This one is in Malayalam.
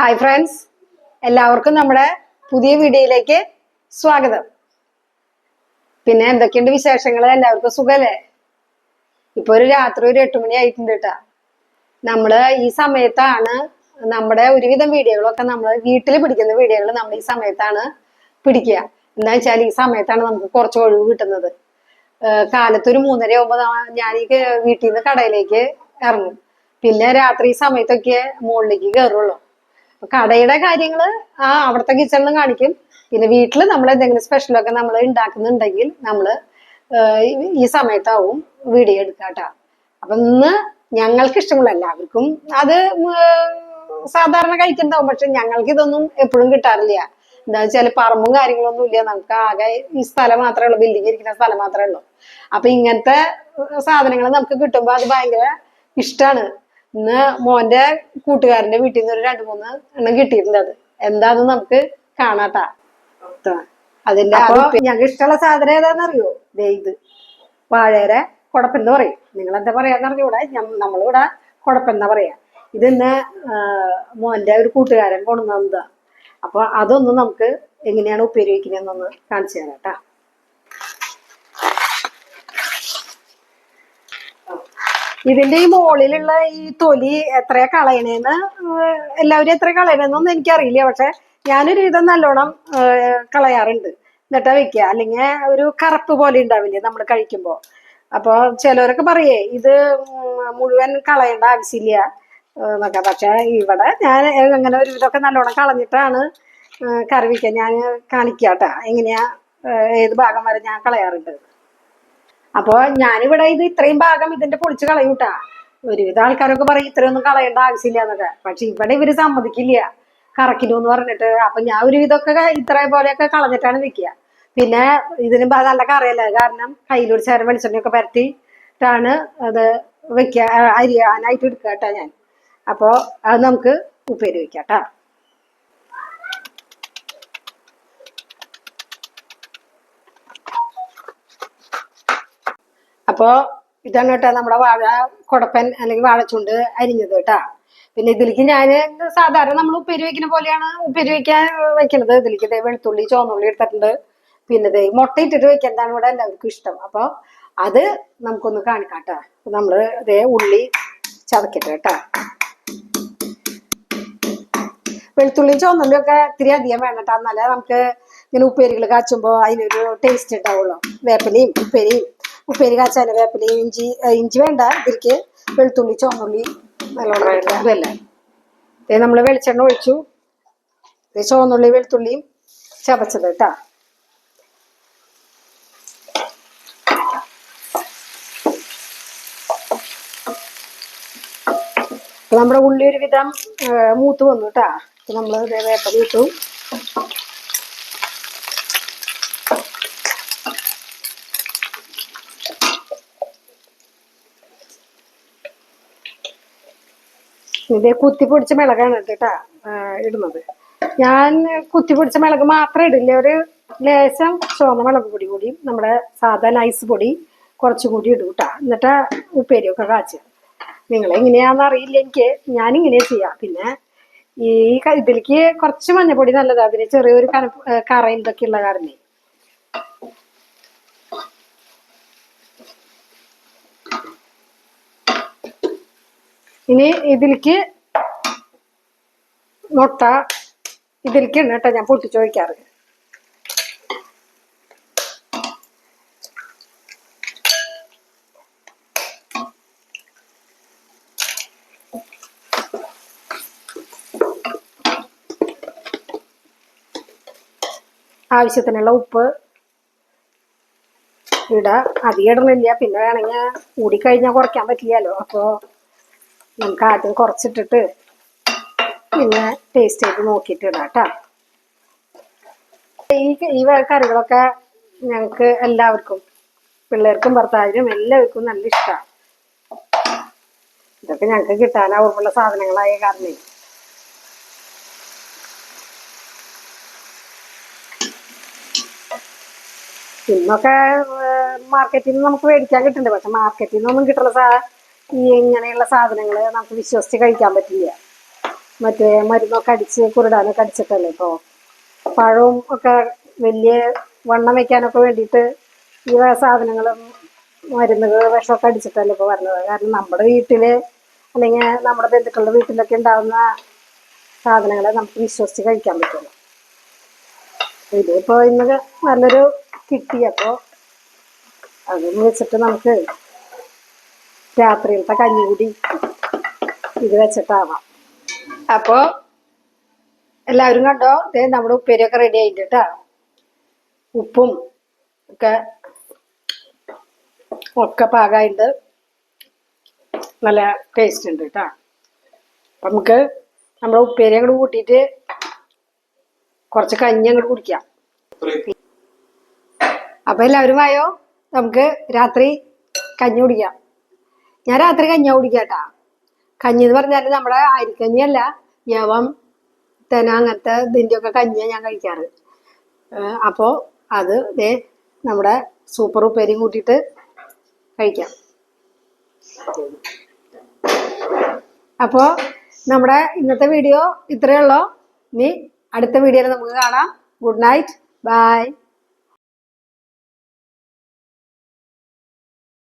ഹായ് ഫ്രണ്ട്സ് എല്ലാവർക്കും നമ്മുടെ പുതിയ വീഡിയോയിലേക്ക് സ്വാഗതം. പിന്നെ എന്തൊക്കെയുണ്ട് വിശേഷങ്ങൾ എല്ലാവർക്കും സുഖല്ലേ? ഇപ്പൊ ഒരു രാത്രി ഒരു എട്ട് മണി ആയിട്ടുണ്ട് കേട്ടാ നമ്മൾ ഈ സമയത്താണ് നമ്മുടെ ഒരുവിധം വീഡിയോകളൊക്കെ നമ്മൾ വീട്ടിൽ പിടിക്കുന്ന വീഡിയോകൾ നമ്മൾ ഈ സമയത്താണ് പിടിക്കുക. എന്താ വെച്ചാൽ ഈ സമയത്താണ് നമുക്ക് കുറച്ച് ഒഴിവ് കിട്ടുന്നത്. കാലത്തൊരു മൂന്നര ആകുമ്പോൾ ഞാൻ ഈ വീട്ടിൽ നിന്ന് കടയിലേക്ക് ഇറങ്ങും. പിന്നെ രാത്രി സമയത്തൊക്കെ മുകളിലേക്ക് കയറുള്ളൂ കടയുടെ കാര്യങ്ങൾ ആ അവിടുത്തെ കിച്ചണിലും കാണിക്കും. പിന്നെ വീട്ടിൽ നമ്മൾ എന്തെങ്കിലും സ്പെഷ്യലൊക്കെ നമ്മൾ ഉണ്ടാക്കുന്നുണ്ടെങ്കിൽ നമ്മൾ ഈ- സമയത്താവും വീഡിയോ എടുക്കാട്ടോ അപ്പൊ ഇന്ന് ഞങ്ങൾക്ക് ഇഷ്ടമുള്ള എല്ലാവർക്കും അത് സാധാരണ കഴിക്കുന്നതാവും പക്ഷെ ഞങ്ങൾക്ക് ഇതൊന്നും എപ്പോഴും കിട്ടാറില്ല. എന്താ വെച്ചാൽ പറമ്പും കാര്യങ്ങളൊന്നും ഇല്ല. നമുക്ക് ആകെ ഈ സ്ഥലം മാത്രമേ ഉള്ളൂ. ബിൽഡിംഗ് ഇരിക്കുന്ന സ്ഥലം മാത്രമേ ഉള്ളൂ. അപ്പൊ ഇങ്ങനത്തെ സാധനങ്ങൾ നമുക്ക് കിട്ടുമ്പോൾ അത് ഭയങ്കര ഇഷ്ടമാണ് ഇന്ന് മോന്റെ കൂട്ടുകാരന്റെ വീട്ടിൽ നിന്ന് ഒരു രണ്ട് മൂന്ന് എണ്ണം കിട്ടിയിട്ടുണ്ട് അത്. എന്താന്ന് നമുക്ക് കാണാട്ടാ. അതിന്റെ ഞങ്ങൾക്ക് ഇഷ്ടമുള്ള സാധനം ഏതാന്ന് അറിയോ ഇത്. വാഴേര കുടപ്പെന്ന് പറയും. നിങ്ങൾ എന്താ പറയാന്ന് അറിഞ്ഞൂടെ നമ്മളിവിടെ കുടപ്പെന്ന പറയാ. ഇത് ഇന്ന് മോന്റെ ഒരു കൂട്ടുകാരൻ കൊണ്ടുവന്നതാ. അപ്പൊ അതൊന്ന് നമുക്ക് എങ്ങനെയാണ് ഉപ്പേരി വയ്ക്കുന്നതെന്നൊന്ന് കാണിച്ചു തരാം കേട്ടാ ഇതിന്റെ ഈ മുകളിലുള്ള ഈ തൊലി എത്രയാ കളയണേന്ന് എല്ലാവരും എത്ര കളയണേന്നൊന്നും എനിക്കറിയില്ല. പക്ഷെ ഞാനൊരു വിധം നല്ലോണം കളയാറുണ്ട്. എന്നിട്ടാ വെക്കുക അല്ലെങ്കിൽ ഒരു കറുപ്പ് പോലെ ഉണ്ടാവില്ലേ നമ്മൾ കഴിക്കുമ്പോൾ അപ്പോൾ ചിലവരൊക്കെ പറയേ ഇത് മുഴുവൻ കളയേണ്ട ആവശ്യമില്ല എന്നൊക്കെ. പക്ഷെ ഇവിടെ ഞാൻ അങ്ങനെ ഒരു ഇതൊക്കെ നല്ലോണം കളഞ്ഞിട്ടാണ് കറി വയ്ക്കുക ഞാൻ കാണിക്കാട്ടാ എങ്ങനെയാ ഏത് ഭാഗം വരെ ഞാൻ കളയാറുണ്ട്. അപ്പൊ ഞാനിവിടെ ഇത് ഇത്രയും ഭാഗം ഇതിന്റെ പൊളിച്ച് കളയൂട്ടാ. ഒരുവിധ ആൾക്കാരൊക്കെ പറയും ഇത്രയൊന്നും കളയേണ്ട ആവശ്യമില്ല എന്നൊക്കെ. പക്ഷെ ഇവിടെ ഇവർ സമ്മതിക്കില്ല. കറക്കിനു എന്ന് പറഞ്ഞിട്ട്. അപ്പൊ ഞാൻ ഒരുവിധമൊക്കെ ഇത്ര പോലെയൊക്കെ കളഞ്ഞിട്ടാണ് വെക്കുക പിന്നെ ഇതിന് നല്ല കറിയല്ല? കാരണം കയ്യിലൊരു ചേരം വെളിച്ചെണ്ണയൊക്കെ പരത്തിയിട്ടാണ് അത് വെക്കുക. അരിയാനായിട്ട് എടുക്കുക ഞാൻ. അപ്പോ അത് നമുക്ക് ഉപ്പേരി വെക്കാം കേട്ടാ അപ്പോ ഇതാണ് കേട്ടോ നമ്മുടെ വാഴ കുടപ്പൻ അല്ലെങ്കിൽ വാഴച്ചുണ്ട് അരിഞ്ഞത് കേട്ടാ. പിന്നെ ഇതിലേക്ക് ഞാൻ സാധാരണ നമ്മൾ ഉപ്പേരി വെക്കുന്ന പോലെയാണ് ഉപ്പേരി വെക്കാൻ വെക്കുന്നത്. ഇതിലേക്ക് ദേ വെളുത്തുള്ളി ചോന്നുള്ളി എടുത്തിട്ടുണ്ട്. പിന്നെ ദേ മുട്ട ഇട്ടിട്ട് വെക്കുന്നതാണ് ഇവിടെ എല്ലാവർക്കും ഇഷ്ടം. അപ്പോൾ അത് നമുക്കൊന്ന് കാണിക്കാട്ടോ നമ്മൾ ദേ ഉള്ളി ചതക്കട്ടെ കേട്ടാ. ചുവന്നുള്ളിയും ഒക്കെ ഇത്തിരി അധികം വേണ്ടട്ടാ എന്നാലേ നമുക്ക് ഇങ്ങനെ ഉപ്പേരികൾ കാച്ചുമ്പോൾ അതിനൊരു ടേസ്റ്റ് ഉണ്ടാവുള്ളൂ. വേപ്പലയും ഉപ്പേരിയും. ഉപ്പേരി കാച്ചാൻ വേപ്പിലയും ഇഞ്ചി ഇഞ്ചി വേണ്ട ഇതിലേക്ക് വെളുത്തുള്ളി ചുവന്നുള്ളി നല്ലോണം ഇടുക. ഇതല്ലേ? ഇത് നമ്മൾ വെളിച്ചെണ്ണ ഒഴിച്ചു. ഇത് ചുവന്നുള്ളി വെളുത്തുള്ളിയും ചതച്ചത് കേട്ടാ. നമ്മുടെ ഉള്ളി ഒരുവിധം മൂത്ത് വന്നു കേട്ടാ. നമ്മൾ വേപ്പല ഇട്ടു. ഇത് കുത്തി പൊടിച്ച മിളകാണ് കേട്ടാ ഇടുന്നത്. ഞാൻ കുത്തി പൊടിച്ച മിളക് മാത്രമേ ഇടില്ല ഒരു ലേശം ചുവന്ന മുളക് പൊടി കൂടി നമ്മുടെ സാധാ നൈസ് പൊടി കുറച്ചും കൂടി ഇടും കേട്ടാ. എന്നിട്ട് ഉപ്പേരിയൊക്കെ കാച്ചുക നിങ്ങൾ എങ്ങനെയാന്ന് അറിയില്ല എനിക്ക് ഞാൻ ഇങ്ങനെ ചെയ്യാം. പിന്നെ ഈ ഇതിലേക്ക് കുറച്ച് മഞ്ഞപ്പൊടി നല്ലതാണ് അതിന് ചെറിയൊരു കന കറ ഇതൊക്കെ ഉള്ള കാരണേ ഇനി ഇതിലേക്ക് മുട്ട ഇതിലേക്ക് കേട്ടോ ഞാൻ പൊട്ടി ചോദിക്കാറ് ആവശ്യത്തിനുള്ള ഉപ്പ് ഇടുക അധികം ഇടണില്ല. പിന്നെ വേണമെങ്കിൽ കൂടിക്കഴിഞ്ഞാൽ കുറയ്ക്കാൻ പറ്റില്ലല്ലോ. അപ്പോൾ നമുക്ക് ആദ്യം കുറച്ചിട്ടിട്ട് പിന്നെ ടേസ്റ്റ് ചെയ്ത് നോക്കിയിട്ട് ഇടാം കേട്ടോ ഈ ഈ കറികളൊക്കെ ഞങ്ങൾക്ക് എല്ലാവർക്കും പിള്ളേർക്കും ഭർത്താവിനും എല്ലാവർക്കും നല്ല ഇഷ്ടമാണ് ഇതൊക്കെ ഞങ്ങൾക്ക് കിട്ടാൻ ഉറപ്പുള്ള സാധനങ്ങളായ കാരണം. ഇന്നൊക്കെ മാർക്കറ്റിൽ നിന്ന് നമുക്ക് മേടിക്കാൻ കിട്ടുന്നുണ്ട് പക്ഷെ മാർക്കറ്റിൽ നിന്നൊന്നും കിട്ടുന്ന സാ ഈ ഇങ്ങനെയുള്ള സാധനങ്ങൾ നമുക്ക് വിശ്വസിച്ച് കഴിക്കാൻ പറ്റില്ല. മറ്റേ മരുന്നൊക്കെ അടിച്ച് കുരുടാനൊക്കെ അടിച്ചിട്ടല്ലേ ഇപ്പോൾ പഴവും ഒക്കെ വലിയ വണ്ണം വെക്കാനൊക്കെ വേണ്ടിയിട്ട് ഈ സാധനങ്ങളും മരുന്നുകൾ വിഷമൊക്കെ അടിച്ചിട്ടല്ലേ ഇപ്പോൾ വരുന്നത് കാരണം നമ്മുടെ വീട്ടിൽ അല്ലെങ്കിൽ നമ്മുടെ ബന്ധുക്കളുടെ വീട്ടിലൊക്കെ ഉണ്ടാകുന്ന സാധനങ്ങളെ നമുക്ക് വിശ്വസിച്ച് കഴിക്കാൻ പറ്റുള്ളൂ ഇതിപ്പോ ഇന്ന് നല്ലൊരു കിട്ടി. അതൊന്ന് വെച്ചിട്ട് നമുക്ക് രാത്രിയിലത്തെ കഞ്ഞി കൂടി ഇത് വെച്ചിട്ടാവാം. അപ്പോ എല്ലാവരും കണ്ടോ? ഇതേ നമ്മുടെ ഉപ്പേരിയൊക്കെ റെഡി ആയിട്ട് കേട്ടോ ഉപ്പും ഒക്കെ ഒക്കെ പാകമായിട്ട് നല്ല ടേസ്റ്റ് ഉണ്ട് കേട്ടോ അപ്പൊ നമുക്ക് നമ്മുടെ ഉപ്പേരി അങ്ങോട്ട് കൂട്ടിയിട്ട് കുറച്ച് കഞ്ഞി അങ്ങോട്ട് കുടിക്കാം. അപ്പൊ എല്ലാവരും ആയോ? നമുക്ക് രാത്രി കഞ്ഞി കുടിക്കാം. ഞാൻ രാത്രി കഞ്ഞ കുടിക്കാട്ടാ. കഞ്ഞി എന്ന് പറഞ്ഞാൽ നമ്മുടെ അരിക്കഞ്ഞിയല്ല യവം തെന അങ്ങനത്തെ ഇതിന്റെ ഒക്കെ കഞ്ഞിയാണ് ഞാൻ കഴിക്കാറ്. അപ്പോൾ അപ്പോ അത് ദേ നമ്മുടെ സൂപ്പർ ഉപ്പേരിയും കൂട്ടിയിട്ട് കഴിക്കാം. അപ്പോൾ നമ്മുടെ ഇന്നത്തെ വീഡിയോ ഇത്രയേ ഉള്ളൂ. ഇനി അടുത്ത വീഡിയോയിൽ നമുക്ക് കാണാം. Good night. ബൈ.